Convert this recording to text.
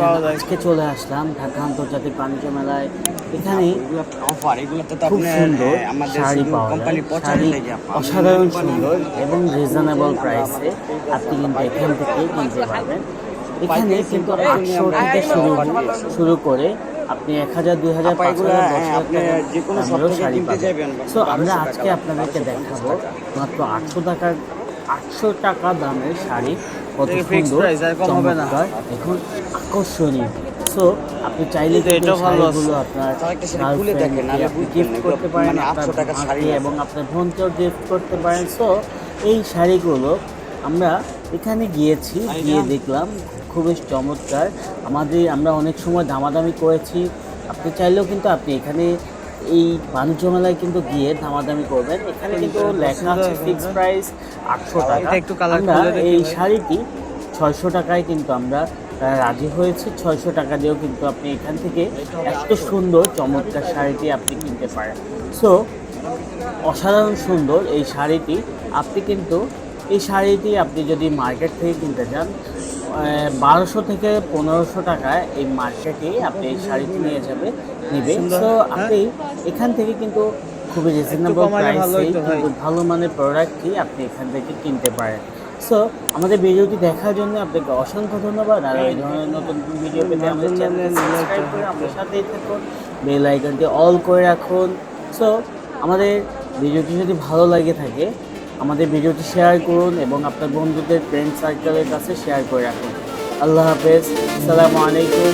পাওয়া যায়। আজকে চলে আসলাম ঢাকা আন্তর্জাতিক বাণিজ্য মেলায়। এখানে অফার এগুলোতে তো খুব সুন্দর আমাদের শাড়ি পাওয়া কোম্পানি যায় শাড়ি অসাধারণ সুন্দর এবং রিজনেবল প্রাইসে আপনি কিন্তু এখান থেকে কিনতে পারবেন। এখানে কিন্তু আটশো থেকে শুরু শুরু করে আপনি এক হাজার দুই হাজার আপা, পাঁচ হাজার দশ হ্যাঁ, হাজার যে কোনো শাড়ি পাবেন। সো আমরা আজকে আপনাদেরকে দেখাবো মাত্র আটশো টাকার আটশো টাকা দামের শাড়ি। কত সুন্দর। চমৎকার। আকর্ষণীয়। সো আপনি চাইলে এটা ভালো আপনার খুলে দেখেন, গিফট করতে পারেন মানে আপনার শাড়ি এবং আপনার বোনকেও গিফট করতে পারেন। সো এই শাড়িগুলো আমরা এখানে গিয়েছি গিয়ে দেখলাম। খুবই চমৎকার। আমাদের আমরা অনেক সময় দামাদামি করেছি। আপনি চাইলেও কিন্তু আপনি এখানে এই বাণিজ্য মেলায় কিন্তু গিয়ে দামাদামি করবেন। এখানে কিন্তু লেখা আছে ফিক্স প্রাইস আটশো টাকা। একটু এই শাড়িটি ছয়শো টাকায় কিন্তু আমরা আহ, রাজি হয়েছে। ছয়শো টাকা দিয়েও কিন্তু আপনি এখান থেকে এত সুন্দর চমৎকার শাড়িটি আপনি কিনতে পারেন। সো অসাধারণ সুন্দর এই শাড়িটি। আপনি কিন্তু এই শাড়িটি আপনি যদি মার্কেট থেকে কিনতে চান বারোশো থেকে পনেরোশো টাকায় এই মার্কেটে আপনি এই শাড়িটি নিয়ে যাবে নেবে। হ্যাঁ। আপনি এখান থেকে কিন্তু খুবই রিজনেবল প্রাইসে কিন্তু ভালো মানের প্রোডাক্টটি আপনি এখান থেকে কিনতে পারেন। সো আমাদের ভিডিওটি দেখার জন্য আপনাকে অসংখ্য ধন্যবাদ। আর এই ধরনের নতুন ভিডিও পেতে আমাদের চ্যানেল সাবস্ক্রাইব করে আমাদের সাথেই থাকুন। বেল আইকনটি অল করে রাখুন। সো আমাদের ভিডিওটি যদি ভালো লাগে থাকে, আমাদের ভিডিওটি শেয়ার করুন এবং আপনার বন্ধুদের ফ্রেন্ড সার্কেলের কাছে শেয়ার করে রাখুন। আল্লাহ হাফেজ। আসসালামু আলাইকুম।